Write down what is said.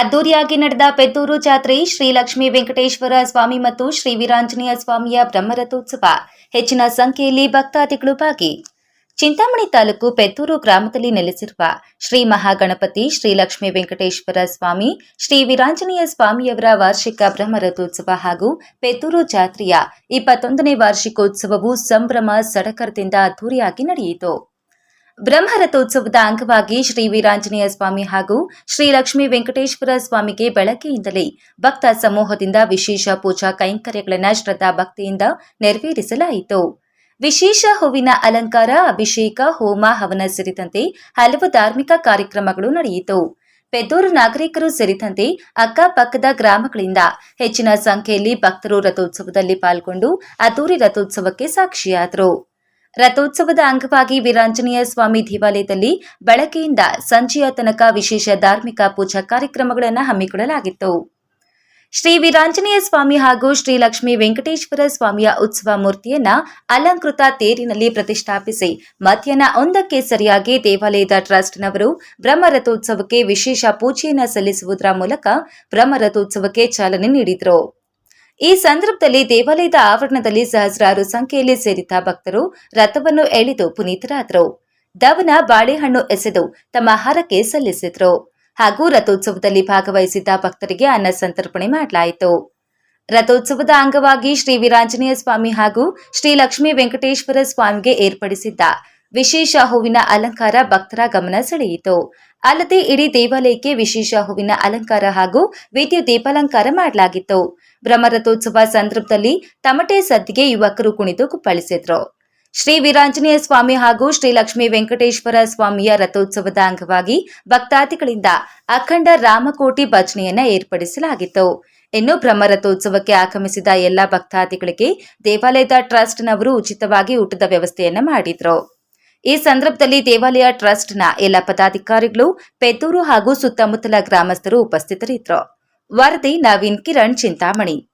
ಅದ್ದೂರಿಯಾಗಿ ನಡೆದ ಪೆದ್ದೂರು ಜಾತ್ರೆ ಶ್ರೀ ಲಕ್ಷ್ಮೀ ವೆಂಕಟೇಶ್ವರ ಸ್ವಾಮಿ ಮತ್ತು ಶ್ರೀ ವೀರಾಂಜನೇಯ ಸ್ವಾಮಿಯ ಬ್ರಹ್ಮರಥೋತ್ಸವ. ಹೆಚ್ಚಿನ ಸಂಖ್ಯೆಯಲ್ಲಿ ಭಕ್ತಾದಿಗಳು ಭಾಗಿ. ಚಿಂತಾಮಣಿ ತಾಲೂಕು ಪೆತ್ತೂರು ಗ್ರಾಮದಲ್ಲಿ ನೆಲೆಸಿರುವ ಶ್ರೀ ಮಹಾಗಣಪತಿ ಶ್ರೀ ಲಕ್ಷ್ಮೀ ವೆಂಕಟೇಶ್ವರ ಸ್ವಾಮಿ, ಶ್ರೀ ವೀರಾಂಜನೇಯ ಸ್ವಾಮಿಯವರ ವಾರ್ಷಿಕ ಬ್ರಹ್ಮರಥೋತ್ಸವ ಹಾಗೂ ಪೆತ್ತೂರು ಜಾತ್ರೆಯ ಇಪ್ಪತ್ತೊಂದನೇ ವಾರ್ಷಿಕೋತ್ಸವವು ಸಂಭ್ರಮ ಸಡಕರದಿಂದ ಅದ್ದೂರಿಯಾಗಿ ನಡೆಯಿತು. ಬ್ರಹ್ಮರಥೋತ್ಸವದ ಅಂಗವಾಗಿ ಶ್ರೀ ವೀರಾಂಜನೇಯ ಸ್ವಾಮಿ ಹಾಗೂ ಶ್ರೀ ಲಕ್ಷ್ಮೀ ವೆಂಕಟೇಶ್ವರ ಸ್ವಾಮಿಗೆ ಬೆಳಗ್ಗೆಯಿಂದಲೇ ಭಕ್ತ ಸಮೂಹದಿಂದ ವಿಶೇಷ ಪೂಜಾ ಕೈಂಕರ್ಯಗಳನ್ನು ಶ್ರದ್ಧಾ ಭಕ್ತಿಯಿಂದ ನೆರವೇರಿಸಲಾಯಿತು. ವಿಶೇಷ ಹೂವಿನ ಅಲಂಕಾರ, ಅಭಿಷೇಕ, ಹೋಮ, ಹವನ ಸೇರಿದಂತೆ ಹಲವು ಧಾರ್ಮಿಕ ಕಾರ್ಯಕ್ರಮಗಳು ನಡೆಯಿತು. ಪೆದ್ದೂರು ನಾಗರಿಕರು ಸೇರಿದಂತೆ ಅಕ್ಕಪಕ್ಕದ ಗ್ರಾಮಗಳಿಂದ ಹೆಚ್ಚಿನ ಸಂಖ್ಯೆಯಲ್ಲಿ ಭಕ್ತರು ರಥೋತ್ಸವದಲ್ಲಿ ಪಾಲ್ಗೊಂಡು ಅದ್ದೂರಿ ರಥೋತ್ಸವಕ್ಕೆ ಸಾಕ್ಷಿಯಾದರು. ರಥೋತ್ಸವದ ಅಂಗವಾಗಿ ವೀರಾಂಜನೇಯ ಸ್ವಾಮಿ ದೇವಾಲಯದಲ್ಲಿ ಬೆಳಗ್ಗೆಯಿಂದ ಸಂಜೆಯ ತನಕ ವಿಶೇಷ ಧಾರ್ಮಿಕ ಪೂಜಾ ಕಾರ್ಯಕ್ರಮಗಳನ್ನು ಹಮ್ಮಿಕೊಳ್ಳಲಾಗಿತ್ತು. ಶ್ರೀ ವೀರಾಂಜನೇಯ ಸ್ವಾಮಿ ಹಾಗೂ ಶ್ರೀ ಲಕ್ಷ್ಮೀ ವೆಂಕಟೇಶ್ವರ ಸ್ವಾಮಿಯ ಉತ್ಸವ ಮೂರ್ತಿಯನ್ನ ಅಲಂಕೃತ ತೇರಿನಲ್ಲಿ ಪ್ರತಿಷ್ಠಾಪಿಸಿ ಮಧ್ಯಾಹ್ನ ಒಂದಕ್ಕೆ ಸರಿಯಾಗಿ ದೇವಾಲಯದ ಟ್ರಸ್ಟ್ನವರು ಬ್ರಹ್ಮರಥೋತ್ಸವಕ್ಕೆ ವಿಶೇಷ ಪೂಜೆಯನ್ನು ಸಲ್ಲಿಸುವುದರ ಮೂಲಕ ಬ್ರಹ್ಮರಥೋತ್ಸವಕ್ಕೆ ಚಾಲನೆ ನೀಡಿದರು. ಈ ಸಂದರ್ಭದಲ್ಲಿ ದೇವಾಲಯದ ಆವರಣದಲ್ಲಿ ಸಹಸ್ರಾರು ಸಂಖ್ಯೆಯಲ್ಲಿ ಸೇರಿದ್ದ ಭಕ್ತರು ರಥವನ್ನು ಎಳೆದು ಪುನೀತರಾದರು. ದವನ ಬಾಳೆಹಣ್ಣು ಎಸೆದು ತಮ್ಮ ಹರಕೆ ಸಲ್ಲಿಸಿದರು. ಹಾಗೂ ರಥೋತ್ಸವದಲ್ಲಿ ಭಾಗವಹಿಸಿದ್ದ ಭಕ್ತರಿಗೆ ಅನ್ನ ಸಂತರ್ಪಣೆ ಮಾಡಲಾಯಿತು. ರಥೋತ್ಸವದ ಅಂಗವಾಗಿ ಶ್ರೀ ವೀರಾಂಜನೇಯ ಸ್ವಾಮಿ ಹಾಗೂ ಶ್ರೀ ಲಕ್ಷ್ಮೀ ವೆಂಕಟೇಶ್ವರ ಸ್ವಾಮಿಗೆ ಏರ್ಪಡಿಸಿದ್ದ ವಿಶೇಷ ಹೂವಿನ ಅಲಂಕಾರ ಭಕ್ತರ ಗಮನ ಸೆಳೆಯಿತು. ಅಲ್ಲದೆ ಇಡೀ ದೇವಾಲಯಕ್ಕೆ ವಿಶೇಷ ಹೂವಿನ ಅಲಂಕಾರ ಹಾಗೂ ವಿದ್ಯುತ್ ದೀಪಾಲಂಕಾರ ಮಾಡಲಾಗಿತ್ತು. ಬ್ರಹ್ಮರಥೋತ್ಸವ ಸಂದರ್ಭದಲ್ಲಿ ತಮಟೆ ಸದ್ದಿಗೆ ಯುವಕರು ಕುಣಿದು ಕುಪ್ಪಳಿಸಿದ್ರು. ಶ್ರೀ ವೀರಾಂಜನೇಯ ಸ್ವಾಮಿ ಹಾಗೂ ಶ್ರೀ ಲಕ್ಷ್ಮೀ ವೆಂಕಟೇಶ್ವರ ಸ್ವಾಮಿಯ ರಥೋತ್ಸವದ ಅಂಗವಾಗಿ ಭಕ್ತಾದಿಗಳಿಂದ ಅಖಂಡ ರಾಮಕೋಟಿ ಭಜನೆಯನ್ನ ಏರ್ಪಡಿಸಲಾಗಿತ್ತು. ಇನ್ನು ಬ್ರಹ್ಮರಥೋತ್ಸವಕ್ಕೆ ಆಗಮಿಸಿದ ಎಲ್ಲ ಭಕ್ತಾದಿಗಳಿಗೆ ದೇವಾಲಯದ ಟ್ರಸ್ಟ್ನವರು ಉಚಿತವಾಗಿ ಊಟದ ವ್ಯವಸ್ಥೆಯನ್ನ ಮಾಡಿದ್ರು. ಈ ಸಂದರ್ಭದಲ್ಲಿ ದೇವಾಲಯ ಟ್ರಸ್ಟ್ನ ಎಲ್ಲ ಪದಾಧಿಕಾರಿಗಳು, ಪೆದ್ದೂರು ಹಾಗೂ ಸುತ್ತಮುತ್ತಲ ಗ್ರಾಮಸ್ಥರು ಉಪಸ್ಥಿತರಿದ್ದರು. ವರದಿ ನವೀನ್ ಕಿರಣ್ ಚಿಂತಾಮಣಿ.